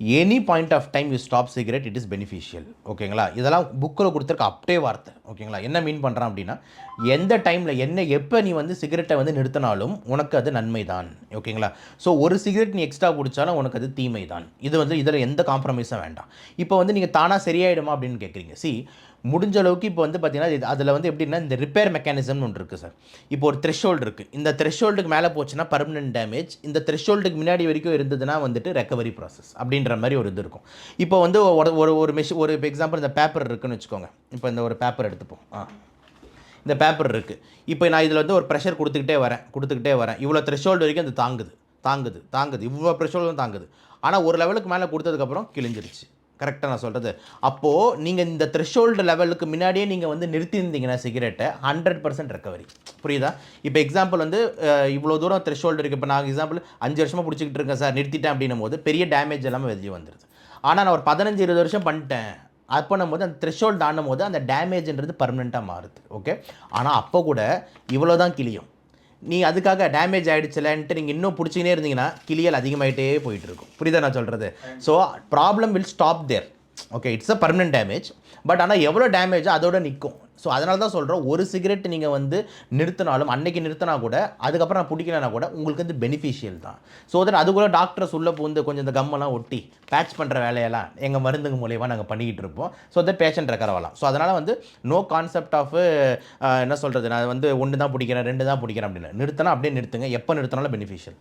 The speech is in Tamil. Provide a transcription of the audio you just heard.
Any point of time you stop cigarette it is beneficial ஓகேங்களா இதெல்லாம் புக்கில் கொடுத்துருக்க அப்படியே வார்த்தை. ஓகேங்களா என்ன மீன் பண்ணுறான் அப்படின்னா எந்த டைமில் என்ன எப்போ நீ வந்து சிகரெட்டை வந்து நிறுத்தினாலும் உனக்கு அது நன்மை தான் ஓகேங்களா ஸோ ஒரு சிகரெட் நீ எக்ஸ்ட்ரா குடித்தாலும் உனக்கு அது தீமை தான் இது வந்து இதில் எந்த காம்ப்ரமைஸும் வேண்டாம். இப்போ வந்து நீங்கள் தானாக சரியாயிடுமா அப்படின்னு கேட்குறீங்க சி முடிஞ்ச அளவுக்கு இப்போ வந்து பார்த்தீங்கன்னா இது அதில் வந்து எப்படின்னா இந்த ரிப்பேர் மெக்கானிசம்னு ஒன்று இருக்குது சார் இப்போ ஒரு த்ரெஷோல்டு இருக்குது இந்த த்ரெஷோல்டுக்கு மேலே போச்சுன்னா பர்மனன்ட் டேமேஜ் இந்த த்ரெஷோல்டுக்கு முன்னாடி வரைக்கும் இருந்ததுன்னா வந்துட்டு ரெக்கவரி ப்ராசஸ் அப்படின்ற மாதிரி ஒரு இது இருக்கும். இப்போ வந்து ஒரு ஒரு ஒரு மிஷின் ஒரு இப்போ எக்ஸாம்பிள் இந்த பேப்பர் இருக்குன்னு வச்சுக்கோங்க. இப்போ இந்த ஒரு பேப்பர் எடுத்துப்போம். ஆ. இந்த பேப்பர் இருக்குது இப்போ நான் இதில் வந்து ஒரு ப்ரெஷர் கொடுத்துக்கிட்டே வரேன். கொடுத்துக்கிட்டே வரேன். இவ்வளோ த்ரெஷோல்டு வரைக்கும் அது தாங்குது. தாங்குது. தாங்குது. இவ்வளோ ப்ரெஷோல்டும் தாங்குது. ஆனால் ஒரு லெவலுக்கு மேலே கொடுத்ததுக்கப்புறம் கிழிஞ்சிருச்சு. கரெக்டாக நான் சொல்கிறது அப்போது நீங்கள் இந்த த்ரெஷோல்டு லெவலுக்கு முன்னாடியே நீங்கள் வந்து நிறுத்தியிருந்தீங்கன்னா சிகரெட்டை ஹண்ட்ரட் பர்சன்ட் ரெக்கவரி புரியுதா? இப்போ எக்ஸாம்பிள் வந்து இவ்வளோ தூரம் த்ரெஷோல்டு இருக்குது இப்போ நான் எக்ஸாம்பிள் அஞ்சு வருஷமாக பிடிச்சிக்கிட்டு இருக்கேன் சார் நிறுத்திட்டேன் அப்படின்னும் போது பெரிய டேமேஜ் எல்லாமே வெளியே வந்துடுது ஆனால் நான் ஒரு பதினஞ்சு இருபது வருஷம் பண்ணிட்டேன். அது பண்ணும்போது அந்த த்ரெஷோல்டு தாண்டும் போது அந்த டேமேஜ்ன்றது பர்மனெண்ட்டாக மாறுது. ஓகே ஆனால் அப்போ கூட இவ்வளோ தான் கிளியும். நீ அதுக்காக டேமேஜ் ஆகிடுச்சுலன்ட்டு நீங்கள் இன்னும் பிடிச்சிக்கினே இருந்தீங்கன்னா கிளியல் அதிகமாகிட்டே போயிட்டு இருக்கும் புரியுதா நான் சொல்கிறது so problem will stop there okay it's a permanent damage but ஆனால் எவ்வளோ டேமேஜோ அதோட நிற்கும் ஸோ அதனால தான் சொல்கிறோம் ஒரு சிகரெட் நீங்கள் வந்து நிறுத்தினாலும் அன்னைக்கு நிறுத்தினா கூட அதுக்கப்புறம் நான் பிடிக்கலனா கூட உங்களுக்கு வந்து பெனிஃபிஷியல் தான். ஸோ தென் அது கூட டாக்டரை சொல்ல பூந்து கொஞ்சம் இந்த கம்மெல்லாம் ஒட்டி பேட்ச் பண்ணுற வேலையெல்லாம் எங்கள் மருந்துங்க மூலியமாக நாங்கள் பண்ணிக்கிட்டு இருப்போம். ஸோ தட் பேஷண்ட் ரெக்கவர் ஆகலாம் ஸோ அதனால் வந்து நோ கான்செப்ட் ஆஃப் என்ன சொல்கிறது நான் வந்து ஒன்று தான் பிடிக்கிறேன் ரெண்டு தான் பிடிக்கிறேன் அப்படின்னு நிறுத்தினா அப்படியே நிறுத்துங்க. எப்போ நிறுத்தினாலும் பெனிஃபிஷியல்